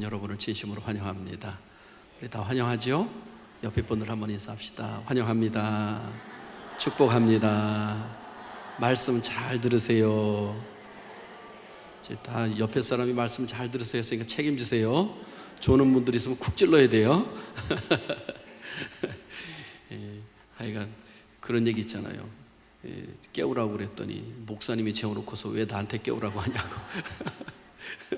여러분을 진심으로 환영합니다. 우리 다 환영하죠? 옆에 분들 한번 인사합시다. 환영합니다. 축복합니다. 말씀 잘 들으세요. 다 옆에 사람이 말씀 잘 들으세요 했으니까 책임지세요. 조는 분들이 있으면 쿡 찔러야 돼요. 예, 하여간 그런 얘기 있잖아요. 예, 깨우라고 그랬더니 목사님이 재워놓고서 왜 나한테 깨우라고 하냐고.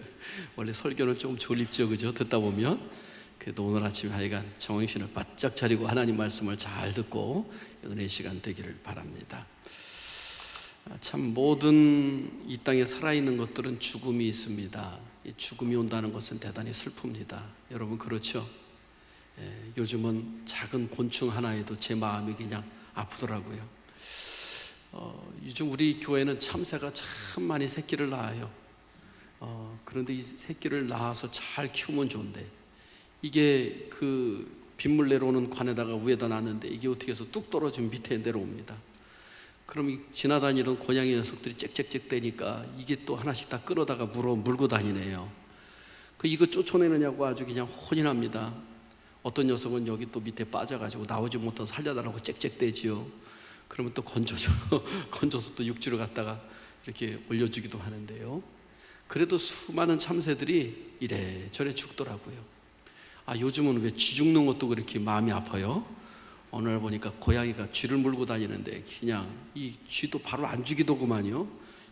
원래 설교는 좀 졸립죠, 그죠? 듣다 보면. 그래도 오늘 아침에 하여간 정신을 바짝 차리고 하나님 말씀을 잘 듣고 은혜 시간 되기를 바랍니다. 아, 참 모든 이 땅에 살아있는 것들은 죽음이 있습니다. 이 죽음이 온다는 것은 대단히 슬픕니다. 여러분 그렇죠? 예, 요즘은 작은 곤충 하나에도 제 마음이 그냥 아프더라고요. 어, 요즘 우리 교회는 참새가 참 많이 새끼를 낳아요. 어, 그런데 이 새끼를 낳아서 잘 키우면 좋은데 이게 그 빗물 내려오는 관에다가 위에다 놨는데 이게 어떻게 해서 뚝 떨어지면 밑에 내려옵니다. 그럼 이 지나다니는 고양이 녀석들이 짹짹짹 대니까 이게 또 하나씩 다 끌어다가 물어 물고 다니네요. 그 이거 쫓아내느냐고 아주 그냥 혼이 납니다. 어떤 녀석은 여기 또 밑에 빠져가지고 나오지 못해서 살려달라고 짹짹대지요. 그러면 또 건져줘. 건져서 또 육지로 갔다가 이렇게 올려주기도 하는데요. 그래도 수많은 참새들이 이래저래 죽더라고요. 아, 요즘은 왜 쥐 죽는 것도 그렇게 마음이 아파요? 어느 날 보니까 고양이가 쥐를 물고 다니는데 그냥 이 쥐도 바로 안 죽이더구만요.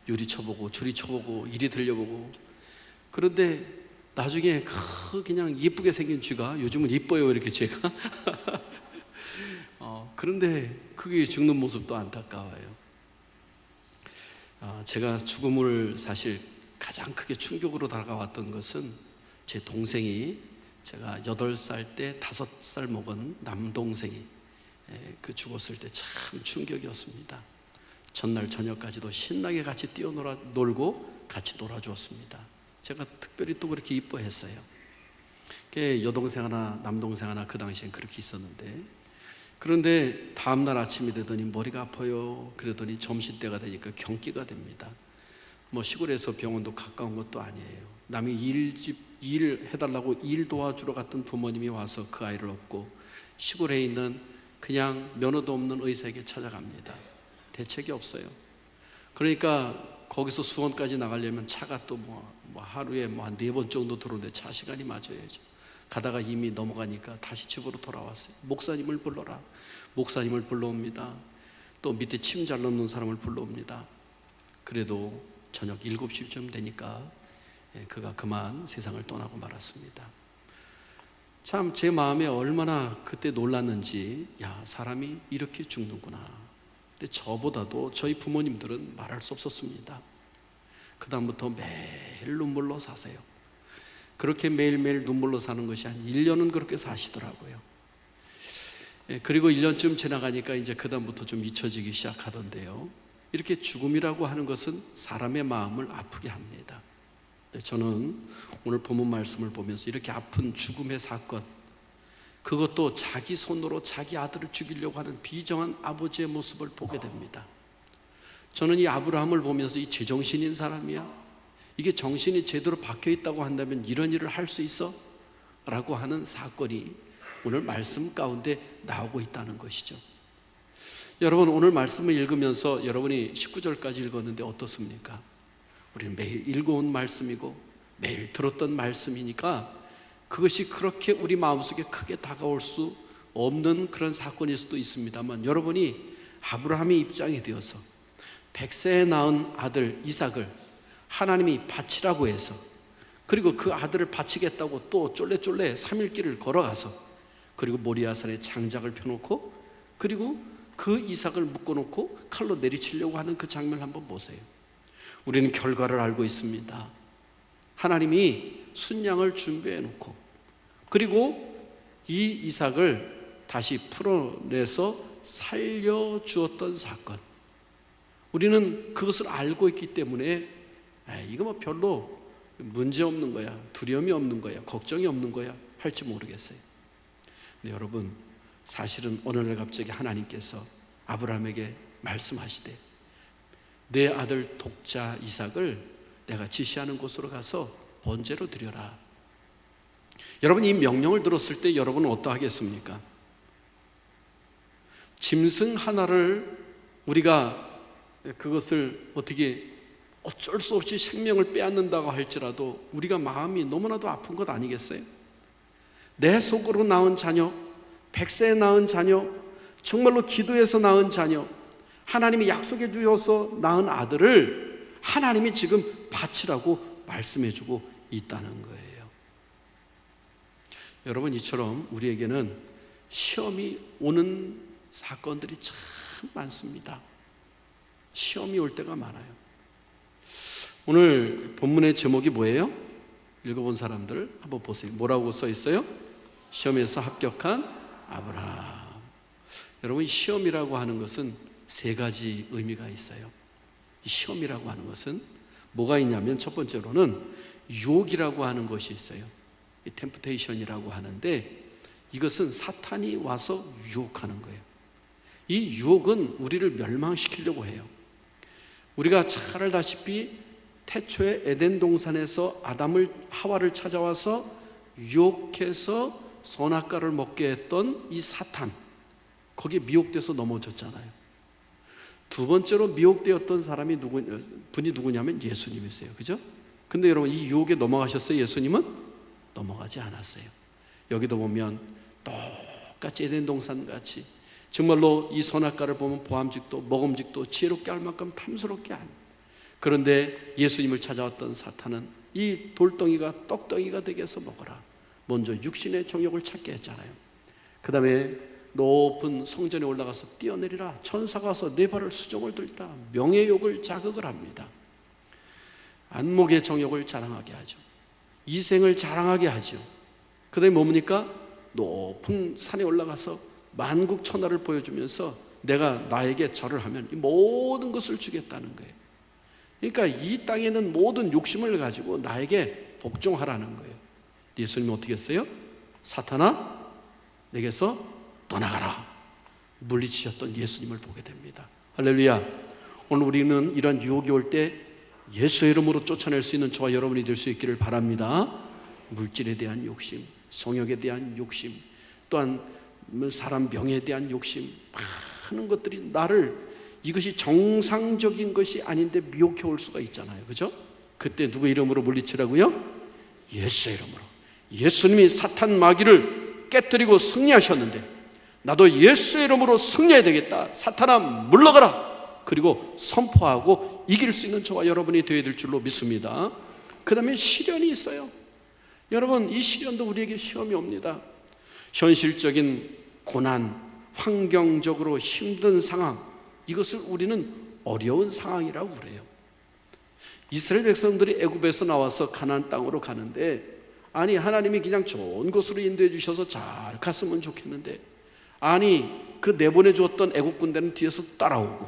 요리 쳐보고 저리 쳐보고 이리 들려보고 그런데 나중에 그 그냥 예쁘게 생긴 쥐가 요즘은 이뻐요 이렇게 제가 어, 그런데 그게 죽는 모습도 안타까워요. 아, 제가 죽음을 사실 가장 크게 충격으로 다가왔던 것은 제 동생이 제가 여덟 살때 다섯 살 먹은 남동생이 에, 그 죽었을 때 참 충격이었습니다. 전날 저녁까지도 신나게 같이 뛰어놀아 놀고 같이 놀아주었습니다. 제가 특별히 또 그렇게 이뻐했어요. 그 여동생 하나, 남동생 하나 그 당시엔 그렇게 있었는데 그런데 다음 날 아침이 되더니 머리가 아파요. 그러더니 점심 때가 되니까 경기가 됩니다. 뭐 시골에서 병원도 가까운 것도 아니에요. 남이 일집 일 해달라고 일 도와주러 갔던 부모님이 와서 그 아이를 업고 시골에 있는 그냥 면허도 없는 의사에게 찾아갑니다. 대책이 없어요. 그러니까 거기서 수원까지 나가려면 차가 또뭐뭐 하루에 뭐 한 네 번 정도 들어오는데 차 시간이 맞아야죠. 가다가 이미 넘어가니까 다시 집으로 돌아왔어요. 목사님을 불러라. 목사님을 불러옵니다. 또 밑에 침잘 넣는 사람을 불러옵니다. 그래도 저녁 7시쯤 되니까 예, 그가 그만 세상을 떠나고 말았습니다. 참 제 마음에 얼마나 그때 놀랐는지 야 사람이 이렇게 죽는구나. 근데 저보다도 저희 부모님들은 말할 수 없었습니다. 그 다음부터 매일 눈물로 사세요. 그렇게 매일매일 눈물로 사는 것이 한 1년은 그렇게 사시더라고요. 예, 그리고 1년쯤 지나가니까 이제 그 다음부터 좀 잊혀지기 시작하던데요. 이렇게 죽음이라고 하는 것은 사람의 마음을 아프게 합니다. 네, 저는 오늘 본문 말씀을 보면서 이렇게 아픈 죽음의 사건, 그것도 자기 손으로 자기 아들을 죽이려고 하는 비정한 아버지의 모습을 보게 됩니다. 저는 이 아브라함을 보면서 이 제정신인 사람이야. 이게 정신이 제대로 박혀 있다고 한다면 이런 일을 할 수 있어? 라고 하는 사건이 오늘 말씀 가운데 나오고 있다는 것이죠. 여러분 오늘 말씀을 읽으면서 여러분이 19절까지 읽었는데 어떻습니까? 우리는 매일 읽어온 말씀이고 매일 들었던 말씀이니까 그것이 그렇게 우리 마음속에 크게 다가올 수 없는 그런 사건일 수도 있습니다만 여러분이 아브라함의 입장이 되어서 백세에 낳은 아들 이삭을 하나님이 바치라고 해서 그리고 그 아들을 바치겠다고 또 쫄래쫄래 3일 길을 걸어가서 그리고 모리아산에 장작을 펴놓고 그리고 그 이삭을 묶어놓고 칼로 내리치려고 하는 그 장면을 한번 보세요. 우리는 결과를 알고 있습니다. 하나님이 순양을 준비해 놓고 그리고 이 이삭을 다시 풀어내서 살려 주었던 사건. 우리는 그것을 알고 있기 때문에 이거 뭐 별로 문제 없는 거야, 두려움이 없는 거야, 걱정이 없는 거야 할지 모르겠어요. 근데 여러분 사실은 어느 날 갑자기 하나님께서 아브라함에게 말씀하시되 내 아들 독자 이삭을 내가 지시하는 곳으로 가서 번제로 드려라. 여러분 이 명령을 들었을 때 여러분은 어떠하겠습니까? 짐승 하나를 우리가 그것을 어떻게 어쩔 수 없이 생명을 빼앗는다고 할지라도 우리가 마음이 너무나도 아픈 것 아니겠어요? 내 속으로 낳은 자녀, 백세에 낳은 자녀, 정말로 기도해서 낳은 자녀, 하나님이 약속해 주셔서 낳은 아들을 하나님이 지금 바치라고 말씀해 주고 있다는 거예요. 여러분 이처럼 우리에게는 시험이 오는 사건들이 참 많습니다. 시험이 올 때가 많아요. 오늘 본문의 제목이 뭐예요? 읽어본 사람들 한번 보세요. 뭐라고 써 있어요? 시험에서 합격한 아브라함. 여러분 시험이라고 하는 것은 세 가지 의미가 있어요. 시험이라고 하는 것은 뭐가 있냐면 첫 번째로는 유혹이라고 하는 것이 있어요. 템프테이션이라고 하는데 이것은 사탄이 와서 유혹하는 거예요. 이 유혹은 우리를 멸망시키려고 해요. 우리가 잘 알다시피 태초에 에덴 동산에서 아담을 하와를 찾아와서 유혹해서 선악과를 먹게 했던 이 사탄 거기에 미혹돼서 넘어졌잖아요. 두 번째로 미혹되었던 사람이 누구 분이 누구냐면 예수님이세요. 그죠? 근데 여러분 이 유혹에 넘어가셨어요? 예수님은 넘어가지 않았어요. 여기도 보면 똑같이 에덴 동산 같이 정말로 이 선악과를 보면 보암직도 먹음직도 지혜롭게 할 만큼 탐스럽게 한 그런데 예수님을 찾아왔던 사탄은 이 돌덩이가 떡덩이가 되게 해서 먹어라. 먼저 육신의 정욕을 찾게 했잖아요. 그 다음에 높은 성전에 올라가서 뛰어내리라. 천사가 와서 네 발을 수정을 들다. 명예욕을 자극을 합니다. 안목의 정욕을 자랑하게 하죠. 이생을 자랑하게 하죠. 그 다음에 뭡니까? 높은 산에 올라가서 만국 천하를 보여주면서 내가 나에게 절을 하면 이 모든 것을 주겠다는 거예요. 그러니까 이 땅에 있는 모든 욕심을 가지고 나에게 복종하라는 거예요. 예수님이 어떻게 했어요? 사탄아, 내게서 떠나가라. 물리치셨던 예수님을 보게 됩니다. 할렐루야. 오늘 우리는 이런 유혹이 올 때 예수의 이름으로 쫓아낼 수 있는 저와 여러분이 될 수 있기를 바랍니다. 물질에 대한 욕심, 성욕에 대한 욕심, 또한 사람 명예에 대한 욕심, 많은 것들이 나를 이것이 정상적인 것이 아닌데 미혹해 올 수가 있잖아요. 그죠? 그때 누구 이름으로 물리치라고요? 예수 이름으로. 예수님이 사탄 마귀를 깨뜨리고 승리하셨는데 나도 예수 이름으로 승리해야 되겠다. 사탄아 물러가라. 그리고 선포하고 이길 수 있는 저와 여러분이 되어야 될 줄로 믿습니다. 그 다음에 시련이 있어요. 여러분, 이 시련도 우리에게 시험이 옵니다. 현실적인 고난, 환경적으로 힘든 상황, 이것을 우리는 어려운 상황이라고 그래요. 이스라엘 백성들이 애굽에서 나와서 가나안 땅으로 가는데 아니 하나님이 그냥 좋은 곳으로 인도해 주셔서 잘 갔으면 좋겠는데 아니 그 내보내 주었던 애국 군대는 뒤에서 따라오고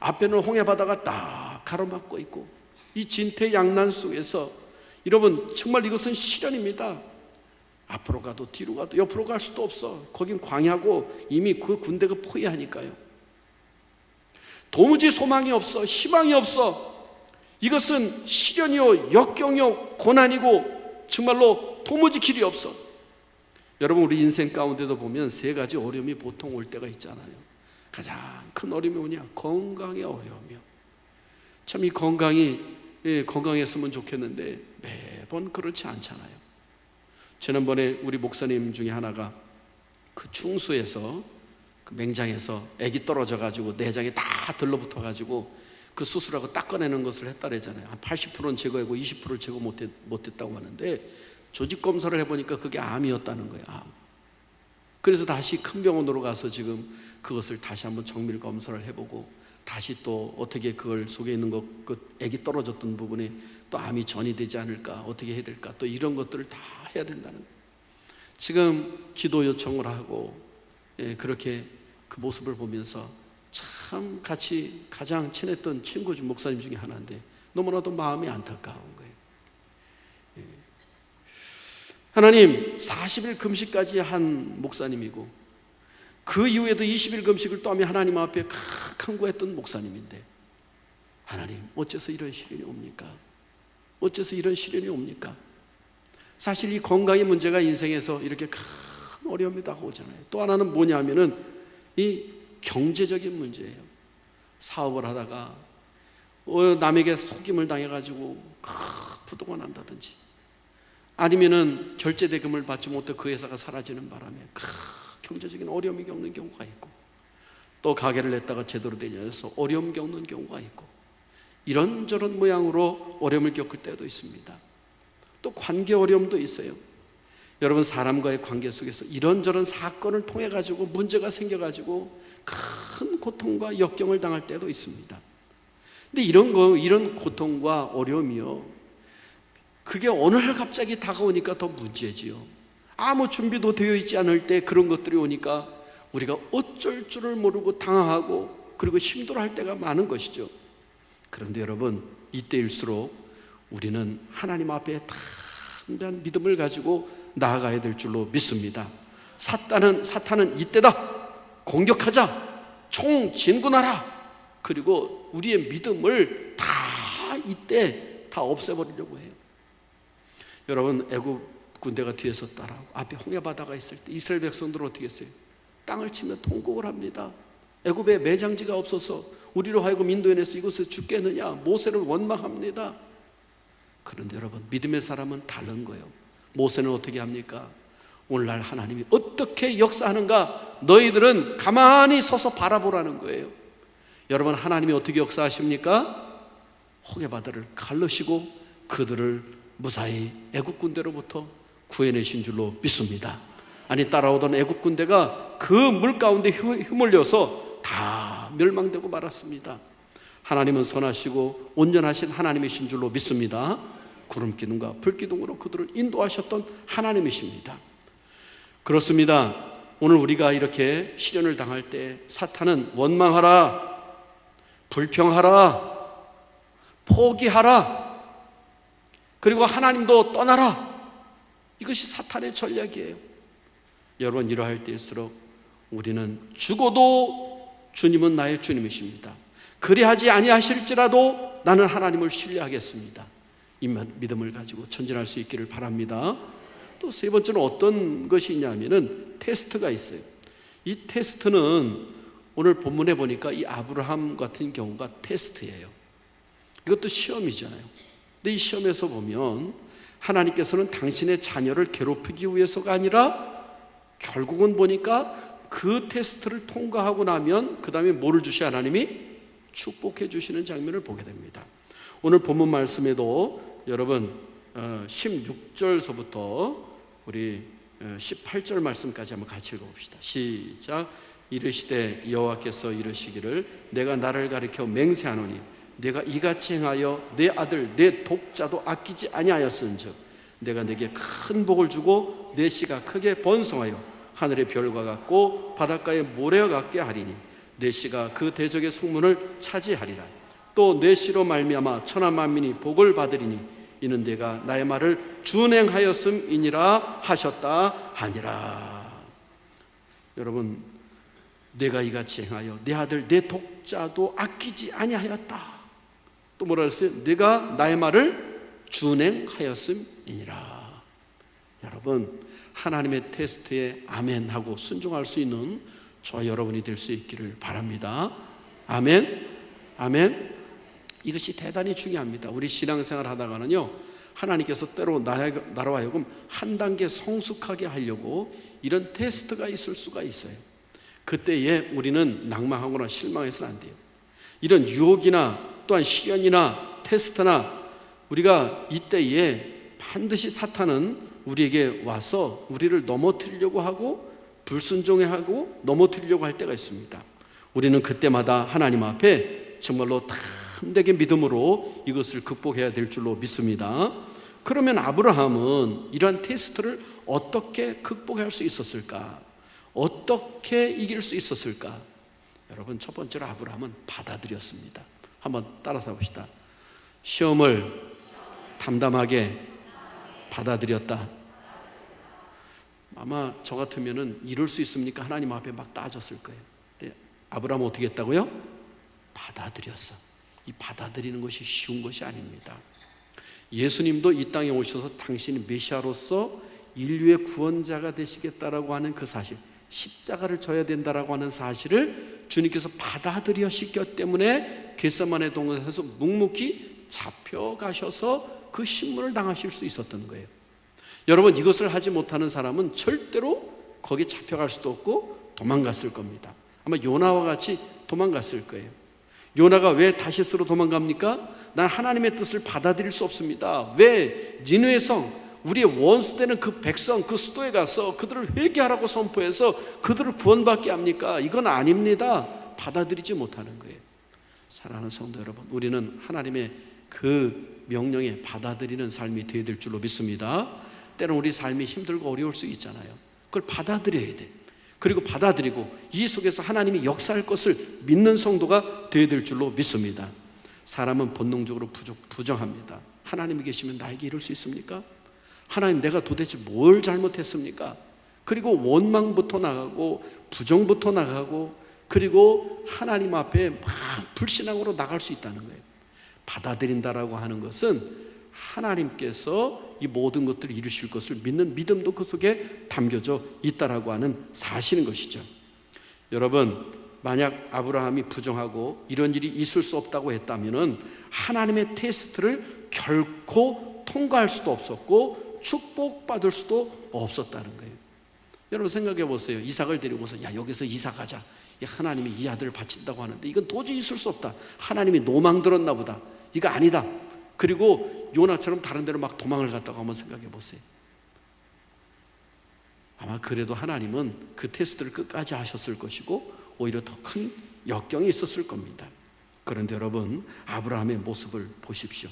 앞에는 홍해 바다가 딱 가로막고 있고 이 진퇴양난 속에서 여러분 정말 이것은 시련입니다. 앞으로 가도 뒤로 가도 옆으로 갈 수도 없어. 거긴 광야고 이미 그 군대가 포위하니까요. 도무지 소망이 없어. 희망이 없어. 이것은 시련이요, 역경이요, 고난이고 정말로 도무지 길이 없어. 여러분 우리 인생 가운데도 보면 세 가지 어려움이 보통 올 때가 있잖아요. 가장 큰 어려움이 뭐냐? 건강의 어려움이요. 참 이 건강이 예, 건강했으면 좋겠는데 매번 그렇지 않잖아요. 지난번에 우리 목사님 중에 하나가 그 충수에서 그 맹장에서 아기 떨어져 가지고 내장이 다 들러붙어 가지고 그 수술하고 닦아내는 것을 했다래잖아요. 한 80%는 제거하고 20%를 제거 못했, 못했다고 하는데 조직 검사를 해보니까 그게 암이었다는 거예요. 암. 그래서 다시 큰 병원으로 가서 지금 그것을 다시 한번 정밀 검사를 해보고 다시 또 어떻게 그걸 속에 있는 것, 그 아기 떨어졌던 부분에 또 암이 전이 되지 않을까 어떻게 해야 될까 또 이런 것들을 다 해야 된다는 거예요. 지금 기도 요청을 하고 예, 그렇게 그 모습을 보면서 참 같이 가장 친했던 친구 중 목사님 중에 하나인데 너무나도 마음이 안타까운 거예요. 예. 하나님 40일 금식까지 한 목사님이고 그 이후에도 20일 금식을 또 하며 하나님 앞에 강구했던 목사님인데 하나님 어째서 이런 시련이 옵니까? 어째서 이런 시련이 옵니까? 사실 이 건강의 문제가 인생에서 이렇게 큰 어려움이 다가오잖아요. 또 하나는 뭐냐면은 이 경제적인 문제예요. 사업을 하다가 어, 남에게 속임을 당해가지고 큰 부도가 난다든지 아니면은 결제 대금을 받지 못해 그 회사가 사라지는 바람에 큰 경제적인 어려움이 겪는 경우가 있고 또 가게를 냈다가 제대로 되냐 해서 어려움 겪는 경우가 있고 이런저런 모양으로 어려움을 겪을 때도 있습니다. 또 관계 어려움도 있어요. 여러분 사람과의 관계 속에서 이런저런 사건을 통해 가지고 문제가 생겨 가지고 큰 고통과 역경을 당할 때도 있습니다. 근데 이런 거 이런 고통과 어려움이요. 그게 어느 날 갑자기 다가오니까 더 문제지요. 아무 준비도 되어 있지 않을 때 그런 것들이 오니까 우리가 어쩔 줄을 모르고 당황하고 그리고 힘들어할 때가 많은 것이죠. 그런데 여러분 이때일수록 우리는 하나님 앞에 담대한 믿음을 가지고 나아가야 될 줄로 믿습니다. 사탄은 사탄은 이때다 공격하자 총 진군하라 그리고 우리의 믿음을 다 이때 다 없애버리려고 해요. 여러분 애굽 군대가 뒤에서 따라오고 앞에 홍해 바다가 있을 때 이스라엘 백성들은 어떻게 했어요? 땅을 치며 통곡을 합니다. 애굽에 매장지가 없어서 우리로 하여금 인도해내서 이곳에 죽겠느냐 모세를 원망합니다. 그런데 여러분 믿음의 사람은 다른 거예요. 모세는 어떻게 합니까? 오늘날 하나님이 어떻게 역사하는가 너희들은 가만히 서서 바라보라는 거예요. 여러분 하나님이 어떻게 역사하십니까? 홍해 바다를 갈르시고 그들을 무사히 애국 군대로부터 구해내신 줄로 믿습니다. 아니 따라오던 애국 군대가 그 물 가운데 휘말려서 다 멸망되고 말았습니다. 하나님은 선하시고 온전하신 하나님이신 줄로 믿습니다. 구름 기둥과 불 기둥으로 그들을 인도하셨던 하나님이십니다. 그렇습니다. 오늘 우리가 이렇게 시련을 당할 때 사탄은 원망하라, 불평하라, 포기하라, 그리고 하나님도 떠나라. 이것이 사탄의 전략이에요. 여러분 이러할 때일수록 우리는 죽어도 주님은 나의 주님이십니다. 그리하지 아니하실지라도 나는 하나님을 신뢰하겠습니다. 이 믿음을 가지고 전진할 수 있기를 바랍니다. 또 세 번째는 어떤 것이 있냐면은 테스트가 있어요. 이 테스트는 오늘 본문에 보니까 이 아브라함 같은 경우가 테스트예요. 이것도 시험이잖아요. 근데 이 시험에서 보면 하나님께서는 당신의 자녀를 괴롭히기 위해서가 아니라 결국은 보니까 그 테스트를 통과하고 나면 그 다음에 뭐를 주시 하나님이 축복해 주시는 장면을 보게 됩니다. 오늘 본문 말씀에도 여러분 16절서부터 어, 우리 18절 어, 말씀까지 한번 같이 읽어봅시다. 시작. 이르시되 여호와께서 이르시기를 내가 나를 가리켜 맹세하노니 내가 이같이 행하여 내 아들 내 독자도 아끼지 아니하였은즉 내가 내게 큰 복을 주고 내 씨가 크게 번성하여 하늘의 별과 같고 바닷가의 모래와 같게 하리니 내 씨가 그 대적의 숙문을 차지하리라 또 내 씨로 말미암아 천하 만민이 복을 받으리니 이는 내가 나의 말을 준행하였음이니라 하셨다 하니라 여러분 내가 이같이 행하여 내 아들 내 독자도 아끼지 아니하였다 또 뭐라 했어요? 네가 나의 말을 준행하였음이니라. 여러분 하나님의 테스트에 아멘 하고 순종할 수 있는 저 여러분이 될 수 있기를 바랍니다. 아멘. 아멘. 이것이 대단히 중요합니다. 우리 신앙생활 하다가는요. 하나님께서 때로 나라와 하여금 한 단계 성숙하게 하려고 이런 테스트가 있을 수가 있어요. 그때에 우리는 낭망하거나 실망해서는 안 돼요. 이런 유혹이나 또한 시련이나 테스트나 우리가 이때에 반드시 사탄은 우리에게 와서 우리를 넘어뜨리려고 하고 불순종해 하고 넘어뜨리려고 할 때가 있습니다. 우리는 그때마다 하나님 앞에 정말로 탐되게 믿음으로 이것을 극복해야 될 줄로 믿습니다. 그러면 아브라함은 이러한 테스트를 어떻게 극복할 수 있었을까? 어떻게 이길 수 있었을까? 여러분, 첫 번째로 아브라함은 받아들였습니다. 한번 따라서 봅시다. 시험을 담담하게 받아들였다. 아마 저 같으면은 이룰 수 있습니까? 하나님 앞에 막 따졌을 거예요. 아브라함 어떻게 했다고요? 받아들였어. 이 받아들이는 것이 쉬운 것이 아닙니다. 예수님도 이 땅에 오셔서 당신이 메시아로서 인류의 구원자가 되시겠다라고 하는 그 사실, 십자가를 져야 된다라고 하는 사실을 주님께서 받아들여시기 때문에 겟세만의 동산에서 묵묵히 잡혀가셔서 그 신문을 당하실 수 있었던 거예요. 여러분 이것을 하지 못하는 사람은 절대로 거기 잡혀갈 수도 없고 도망갔을 겁니다. 아마 요나와 같이 도망갔을 거예요. 요나가 왜 다시스로 도망갑니까? 난 하나님의 뜻을 받아들일 수 없습니다. 왜 니누의 성 우리의 원수되는 그 백성 그 수도에 가서 그들을 회개하라고 선포해서 그들을 구원받게 합니까? 이건 아닙니다. 받아들이지 못하는 거예요. 사랑하는 성도 여러분, 우리는 하나님의 그 명령에 받아들이는 삶이 되어야 될 줄로 믿습니다. 때론 우리 삶이 힘들고 어려울 수 있잖아요. 그걸 받아들여야 돼. 그리고 받아들이고 이 속에서 하나님이 역사할 것을 믿는 성도가 되어야 될 줄로 믿습니다. 사람은 본능적으로 부정합니다. 하나님이 계시면 나에게 이럴 수 있습니까? 하나님 내가 도대체 뭘 잘못했습니까? 그리고 원망부터 나가고 부정부터 나가고 그리고 하나님 앞에 막 불신앙으로 나갈 수 있다는 거예요. 받아들인다라고 하는 것은 하나님께서 이 모든 것들을 이루실 것을 믿는 믿음도 그 속에 담겨져 있다라고 하는 사실인 것이죠. 여러분, 만약 아브라함이 부정하고 이런 일이 있을 수 없다고 했다면은 하나님의 테스트를 결코 통과할 수도 없었고 축복받을 수도 없었다는 거예요. 여러분 생각해 보세요. 이삭을 데리고서 야 여기서 이사 가자. 하나님이 이 아들을 바친다고 하는데 이건 도저히 있을 수 없다. 하나님이 노망 들었나 보다. 이거 아니다. 그리고 요나처럼 다른 데로 막 도망을 갔다고 한번 생각해 보세요. 아마 그래도 하나님은 그 테스트를 끝까지 하셨을 것이고 오히려 더 큰 역경이 있었을 겁니다. 그런데 여러분 아브라함의 모습을 보십시오.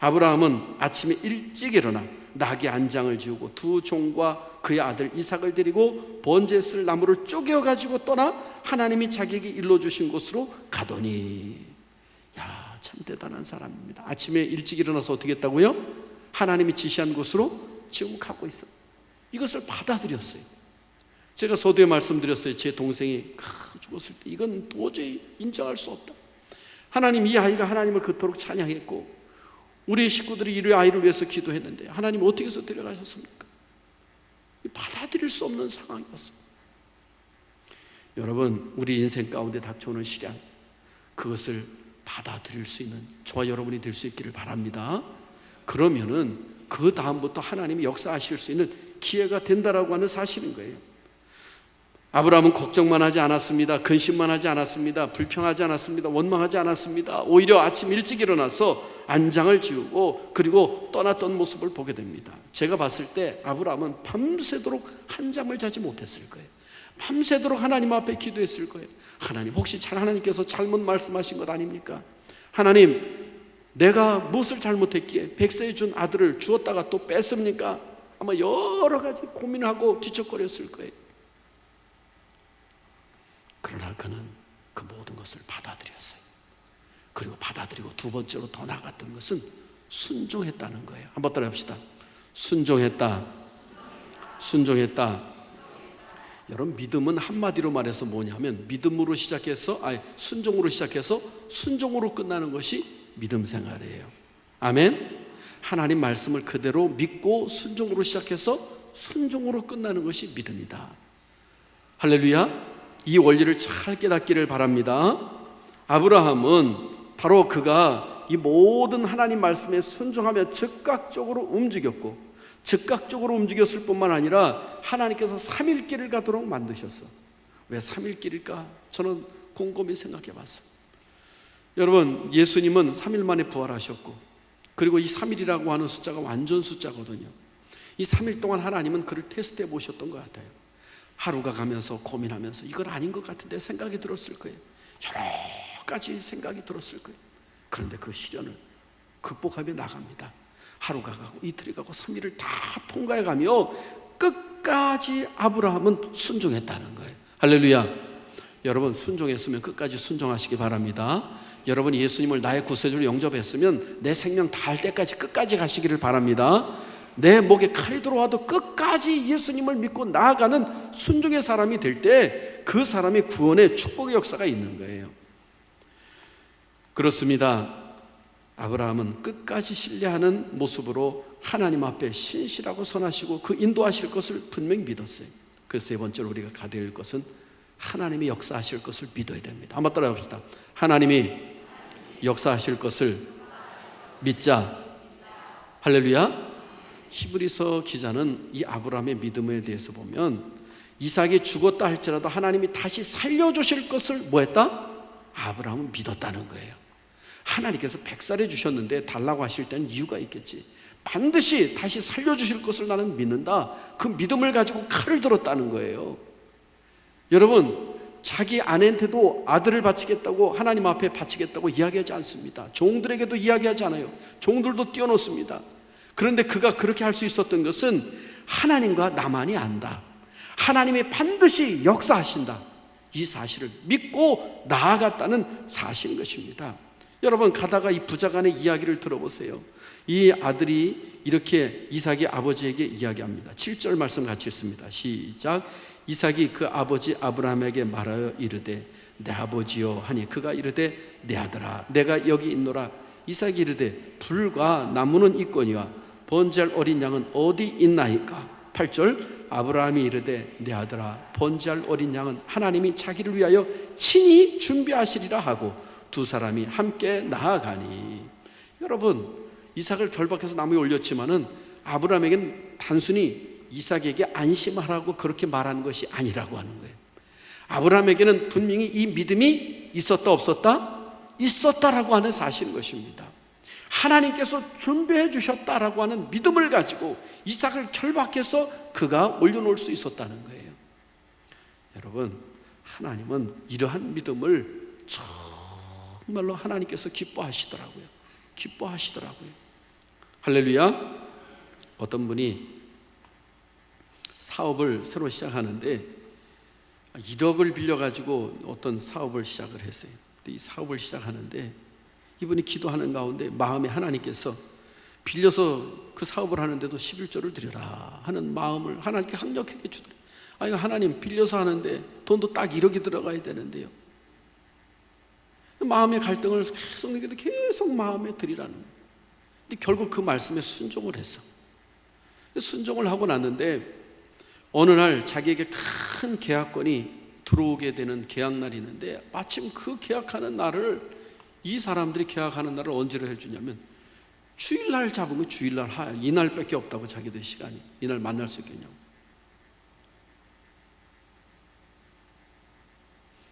아브라함은 아침에 일찍 일어나 낙의 안장을 지우고 두 종과 그의 아들 이삭을 데리고 번제 쓸 나무를 쪼개 가지고 떠나 하나님이 자기에게 일러 주신 곳으로 가더니 야, 참 대단한 사람입니다. 아침에 일찍 일어나서 어떻게 했다고요? 하나님이 지시한 곳으로 지금 가고 있어. 이것을 받아들였어요. 제가 서두에 말씀드렸어요. 제 동생이 죽었을 때 이건 도저히 인정할 수 없다. 하나님 이 아이가 하나님을 그토록 찬양했고 우리 식구들이 이 아이를 위해서 기도했는데 하나님 어떻게 해서 데려가셨습니까? 받아들일 수 없는 상황이었어요. 여러분 우리 인생 가운데 닥쳐오는 시련 그것을 받아들일 수 있는 저와 여러분이 될 수 있기를 바랍니다. 그러면은 그 다음부터 하나님이 역사하실 수 있는 기회가 된다라고 하는 사실인 거예요. 아브라함은 걱정만 하지 않았습니다. 근심만 하지 않았습니다. 불평하지 않았습니다. 원망하지 않았습니다. 오히려 아침 일찍 일어나서 안장을 지우고 그리고 떠났던 모습을 보게 됩니다. 제가 봤을 때 아브라함은 밤새도록 한 잠을 자지 못했을 거예요. 밤새도록 하나님 앞에 기도했을 거예요. 하나님 혹시 잘 하나님께서 잘못 말씀하신 것 아닙니까? 하나님 내가 무엇을 잘못했기에 백세에 준 아들을 주었다가 또 뺐습니까? 아마 여러 가지 고민하고 뒤척거렸을 거예요. 그러나 그는 그 모든 것을 받아들였어요. 그리고 받아들이고 두 번째로 더 나갔던 것은 순종했다는 거예요. 한번 따라 합시다. 순종했다. 순종했다. 여러분 믿음은 한마디로 말해서 뭐냐면 믿음으로 시작해서 아니 순종으로 시작해서 순종으로 끝나는 것이 믿음 생활이에요. 아멘. 하나님 말씀을 그대로 믿고 순종으로 시작해서 순종으로 끝나는 것이 믿음이다. 할렐루야. 이 원리를 잘 깨닫기를 바랍니다. 아브라함은 바로 그가 이 모든 하나님 말씀에 순종하며 즉각적으로 움직였고 즉각적으로 움직였을 뿐만 아니라 하나님께서 3일길을 가도록 만드셨어. 왜 3일길일까? 저는 곰곰이 생각해 봤어요. 여러분, 예수님은 3일 만에 부활하셨고, 그리고 이 3일이라고 하는 숫자가 완전 숫자거든요. 이 3일 동안 하나님은 그를 테스트해 보셨던 것 같아요. 하루가 가면서 고민하면서 이건 아닌 것 같은데 생각이 들었을 거예요. 여러 가지 생각이 들었을 거예요. 그런데 그 시련을 극복하며 나갑니다. 하루가 가고 이틀이 가고 3일을 다 통과해 가며 끝까지 아브라함은 순종했다는 거예요. 할렐루야. 여러분 순종했으면 끝까지 순종하시기 바랍니다. 여러분 예수님을 나의 구세주로 영접했으면 내 생명 다할 때까지 끝까지 가시기를 바랍니다. 내 목에 칼이 들어와도 끝까지 예수님을 믿고 나아가는 순종의 사람이 될 때 그 사람이 구원의 축복의 역사가 있는 거예요. 그렇습니다. 아브라함은 끝까지 신뢰하는 모습으로 하나님 앞에 신실하고 선하시고 그 인도하실 것을 분명히 믿었어요. 그래서 세 번째로 우리가 가야 될 것은 하나님이 역사하실 것을 믿어야 됩니다. 한번 따라해 봅시다. 하나님이 역사하실 것을 믿자. 할렐루야. 히브리서 기자는 이 아브라함의 믿음에 대해서 보면 이삭이 죽었다 할지라도 하나님이 다시 살려주실 것을 뭐 했다? 아브라함은 믿었다는 거예요. 하나님께서 백살해 주셨는데 달라고 하실 때는 이유가 있겠지. 반드시 다시 살려주실 것을 나는 믿는다. 그 믿음을 가지고 칼을 들었다는 거예요. 여러분, 자기 아내한테도 아들을 바치겠다고 하나님 앞에 바치겠다고 이야기하지 않습니다. 종들에게도 이야기하지 않아요. 종들도 뛰어놓습니다. 그런데 그가 그렇게 할 수 있었던 것은 하나님과 나만이 안다. 하나님이 반드시 역사하신다. 이 사실을 믿고 나아갔다는 사실인 것입니다. 여러분 가다가 이 부자간의 이야기를 들어보세요. 이 아들이 이렇게 이삭이 아버지에게 이야기합니다. 7절 말씀 같이 읽습니다. 시작. 이삭이 그 아버지 아브라함에게 말하여 이르되 내 아버지여 하니 그가 이르되 내 아들아 내가 여기 있노라 이삭이 이르되 불과 나무는 있거니와 번제할 어린 양은 어디 있나이까 8절 아브라함이 이르되 내 아들아 번제할 어린 양은 하나님이 자기를 위하여 친히 준비하시리라 하고 두 사람이 함께 나아가니 여러분 이삭을 결박해서 나무에 올렸지만은 아브라함에겐 단순히 이삭에게 안심하라고 그렇게 말하는 것이 아니라고 하는 거예요. 아브라함에게는 분명히 이 믿음이 있었다 없었다 있었다라고 하는 사실인 것입니다. 하나님께서 준비해 주셨다라고 하는 믿음을 가지고 이삭을 결박해서 그가 올려놓을 수 있었다는 거예요. 여러분, 하나님은 이러한 믿음을 정말로 하나님께서 기뻐하시더라고요. 기뻐하시더라고요. 할렐루야. 어떤 분이 사업을 새로 시작하는데 1억을 빌려가지고 어떤 사업을 시작을 했어요. 이 사업을 시작하는데 이분이 기도하는 가운데 마음에 하나님께서 빌려서 그 사업을 하는데도 11조를 드려라 하는 마음을 하나님께 강력하게 주더라. 아, 이거 하나님 빌려서 하는데 돈도 딱 1억이 들어가야 되는데요. 마음의 갈등을 계속 느끼는 계속 마음에 들이라는 거예요. 근데 결국 그 말씀에 순종을 했어. 순종을 하고 났는데 어느 날 자기에게 큰 계약권이 들어오게 되는 계약 날이 있는데 마침 그 계약하는 날을 이 사람들이 계약하는 날을 언제로 해주냐면 주일날 잡으면 주일날 하 이날밖에 없다고 자기들 시간이 이날 만날 수 있겠냐고.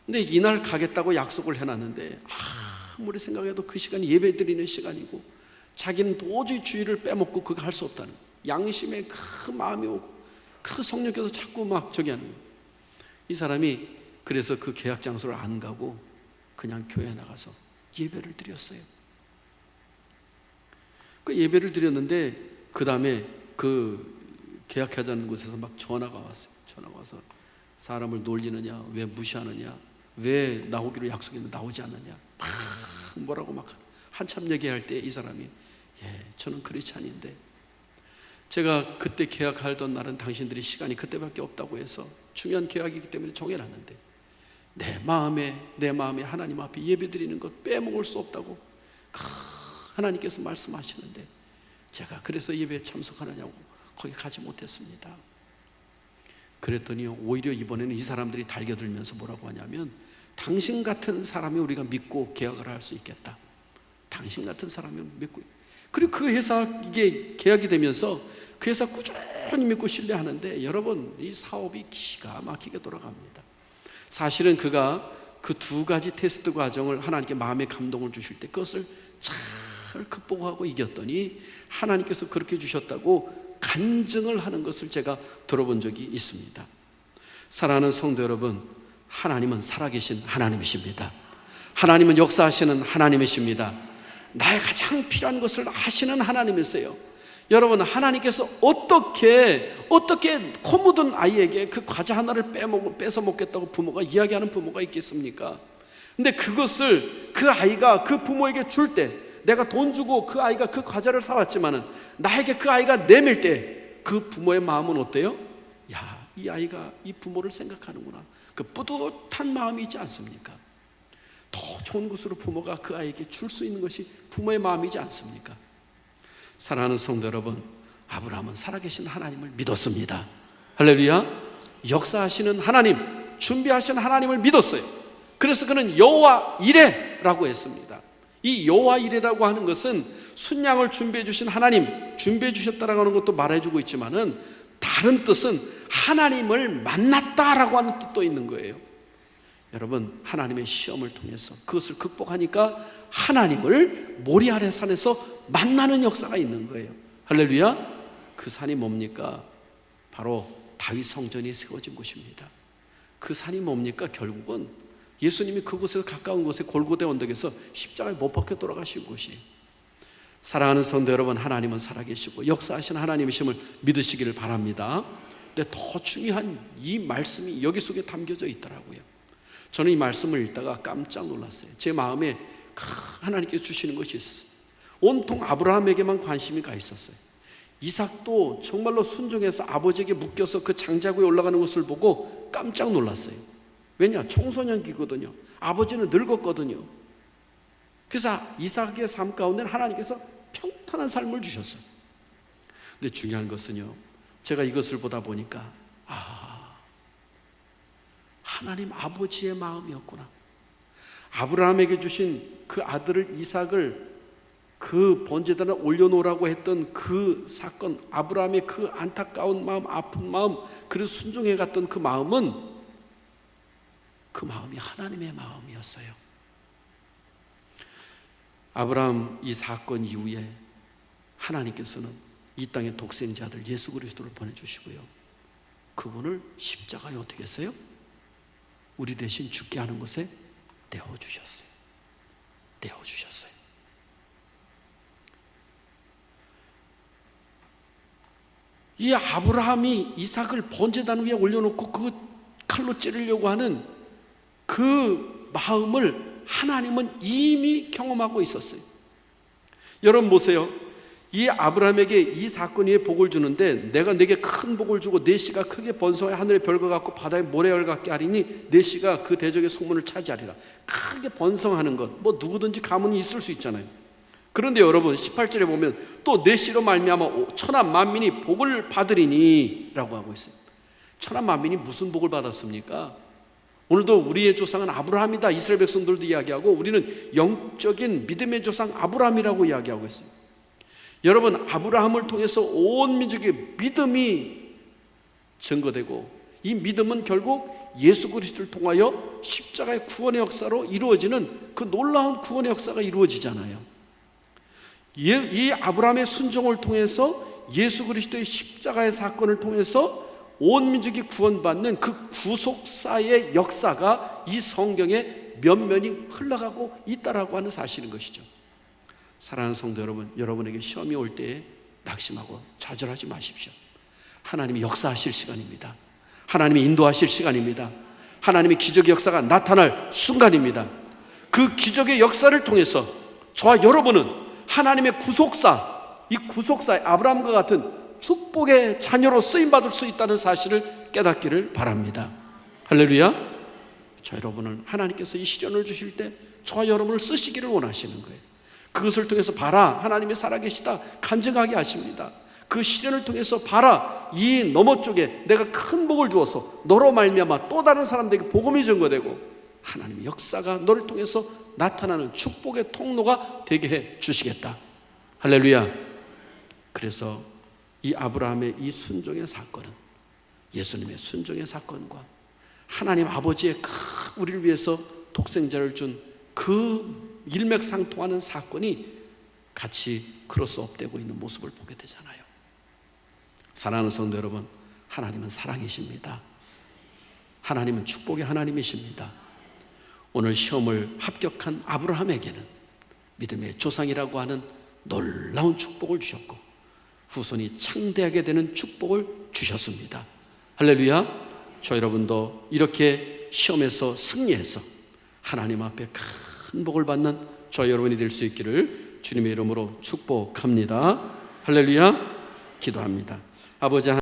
근데 이날 가겠다고 약속을 해놨는데 아무리 생각해도 그 시간이 예배 드리는 시간이고 자기는 도저히 주일을 빼먹고 그거 할 수 없다는 양심에 그 마음이 오고 그 성령께서 자꾸 막 저기 하는 거예요. 이 사람이 그래서 그 계약 장소를 안 가고 그냥 교회에 나가서 예배를 드렸어요. 그 예배를 드렸는데 그 다음에 그 계약하자는 곳에서 막 전화가 왔어요. 전화가 와서 사람을 놀리느냐, 왜 무시하느냐, 왜 나오기로 약속했는데 나오지 않느냐, 막 뭐라고 막 한참 얘기할 때 이 사람이 예, 저는 크리스찬인데 제가 그때 계약하던 날은 당신들이 시간이 그때밖에 없다고 해서 중요한 계약이기 때문에 정해놨는데 내 마음에 내 마음에 하나님 앞에 예배드리는 것 빼먹을 수 없다고 하나님께서 말씀하시는데 제가 그래서 예배에 참석하느냐고 거기 가지 못했습니다. 그랬더니 오히려 이번에는 이 사람들이 달겨들면서 뭐라고 하냐면 당신 같은 사람이 우리가 믿고 계약을 할 수 있겠다. 당신 같은 사람이 믿고 그리고 그 회사 이게 계약이 되면서 그 회사 꾸준히 믿고 신뢰하는데 여러분 이 사업이 기가 막히게 돌아갑니다. 사실은 그가 그 두 가지 테스트 과정을 하나님께 마음의 감동을 주실 때 그것을 잘 극복하고 이겼더니 하나님께서 그렇게 주셨다고 간증을 하는 것을 제가 들어본 적이 있습니다. 사랑하는 성도 여러분, 하나님은 살아계신 하나님이십니다. 하나님은 역사하시는 하나님이십니다. 나의 가장 필요한 것을 아시는 하나님이세요. 여러분 하나님께서 어떻게 어떻게 코 묻은 아이에게 그 과자 하나를 빼먹 뺏어 먹겠다고 부모가 이야기하는 부모가 있겠습니까? 근데 그것을 그 아이가 그 부모에게 줄 때 내가 돈 주고 그 아이가 그 과자를 사왔지만은 나에게 그 아이가 내밀 때 그 부모의 마음은 어때요? 야, 이 아이가 이 부모를 생각하는구나. 그 뿌듯한 마음이 있지 않습니까? 더 좋은 것으로 부모가 그 아이에게 줄 수 있는 것이 부모의 마음이지 않습니까? 사랑하는 성도 여러분, 아브라함은 살아계신 하나님을 믿었습니다. 할렐루야. 역사하시는 하나님, 준비하시는 하나님을 믿었어요. 그래서 그는 여호와 이레라고 했습니다. 이 여호와 이레라고 하는 것은 순양을 준비해 주신 하나님, 준비해 주셨다라고 하는 것도 말해 주고 있지만은 다른 뜻은 하나님을 만났다라고 하는 뜻도 있는 거예요. 여러분, 하나님의 시험을 통해서 그것을 극복하니까 하나님을 모리아의 산에서 만나는 역사가 있는 거예요. 할렐루야. 그 산이 뭡니까? 바로 다윗 성전이 세워진 곳입니다. 그 산이 뭡니까? 결국은 예수님이 그곳에서 가까운 곳에 골고대 언덕에서 십자가에 못 박혀 돌아가신 곳이 사랑하는 성도 여러분, 하나님은 살아계시고 역사하신 하나님이심을 믿으시기를 바랍니다. 근데 더 중요한 이 말씀이 여기 속에 담겨져 있더라고요. 저는 이 말씀을 읽다가 깜짝 놀랐어요. 제 마음에 하나님께서 주시는 것이 있었어요. 온통 아브라함에게만 관심이 가 있었어요. 이삭도 정말로 순종해서 아버지에게 묶여서 그 장자구에 올라가는 것을 보고 깜짝 놀랐어요. 왜냐? 청소년기거든요. 아버지는 늙었거든요. 그래서 이삭의 삶 가운데 하나님께서 평탄한 삶을 주셨어요. 근데 중요한 것은요. 제가 이것을 보다 보니까 아 하나님 아버지의 마음이었구나. 아브라함에게 주신 그 아들을 이삭을 그 번제단에 올려놓으라고 했던 그 사건, 아브라함의 그 안타까운 마음, 아픈 마음, 그리고 순종해 갔던 그 마음은 그 마음이 하나님의 마음이었어요. 아브라함 이 사건 이후에 하나님께서는 이 땅의 독생자들 예수 그리스도를 보내주시고요. 그분을 십자가에 어떻게 했어요? 우리 대신 죽게 하는 것에 내어주셨어요. 내어주셨어요. 이 아브라함이 이삭을 번제단 위에 올려놓고 그 칼로 찌르려고 하는 그 마음을 하나님은 이미 경험하고 있었어요. 여러분 보세요. 이 아브라함에게 이 사건이 복을 주는데 내가 내게 큰 복을 주고 내 씨가 크게 번성해 하늘의 별과 같고 바다의 모래알 같게 하리니 내 씨가 그 대적의 소문을 차지하리라. 크게 번성하는 것. 뭐 누구든지 가문이 있을 수 있잖아요. 그런데 여러분 18절에 보면 또 내 씨로 말미암아 천하 만민이 복을 받으리니라고 하고 있어요. 천하 만민이 무슨 복을 받았습니까? 오늘도 우리의 조상은 아브라함이다 이스라엘 백성들도 이야기하고 우리는 영적인 믿음의 조상 아브라함이라고 이야기하고 있습니다. 여러분 아브라함을 통해서 온 민족의 믿음이 증거되고 이 믿음은 결국 예수 그리스도를 통하여 십자가의 구원의 역사로 이루어지는 그 놀라운 구원의 역사가 이루어지잖아요. 예, 이 아브라함의 순종을 통해서 예수 그리스도의 십자가의 사건을 통해서 온 민족이 구원받는 그 구속사의 역사가 이 성경에 면면이 흘러가고 있다라고 하는 사실인 것이죠. 사랑하는 성도 여러분, 여러분에게 시험이 올 때에 낙심하고 좌절하지 마십시오. 하나님이 역사하실 시간입니다. 하나님이 인도하실 시간입니다. 하나님의 기적의 역사가 나타날 순간입니다. 그 기적의 역사를 통해서 저와 여러분은 하나님의 구속사, 이 구속사 아브라함과 같은 축복의 자녀로 쓰임 받을 수 있다는 사실을 깨닫기를 바랍니다. 할렐루야. 저 여러분은 하나님께서 이 시련을 주실 때 저와 여러분을 쓰시기를 원하시는 거예요. 그것을 통해서 봐라 하나님이 살아계시다 간증하게 하십니다. 그 시련을 통해서 봐라 이 너머 쪽에 내가 큰 복을 주어서 너로 말미암아 또 다른 사람들에게 복음이 전거되고 하나님의 역사가 너를 통해서 나타나는 축복의 통로가 되게 해 주시겠다. 할렐루야. 그래서 이 아브라함의 이 순종의 사건은 예수님의 순종의 사건과 하나님 아버지의 큰 우리를 위해서 독생자를 준 그 일맥상통하는 사건이 같이 크로스업되고 있는 모습을 보게 되잖아요. 사랑하는 성도 여러분, 하나님은 사랑이십니다. 하나님은 축복의 하나님이십니다. 오늘 시험을 합격한 아브라함에게는 믿음의 조상이라고 하는 놀라운 축복을 주셨고 후손이 창대하게 되는 축복을 주셨습니다. 할렐루야. 저 여러분도 이렇게 시험에서 승리해서 하나님 앞에 큰 복을 받는 저 여러분이 될 수 있기를 주님의 이름으로 축복합니다. 할렐루야. 기도합니다. 아버지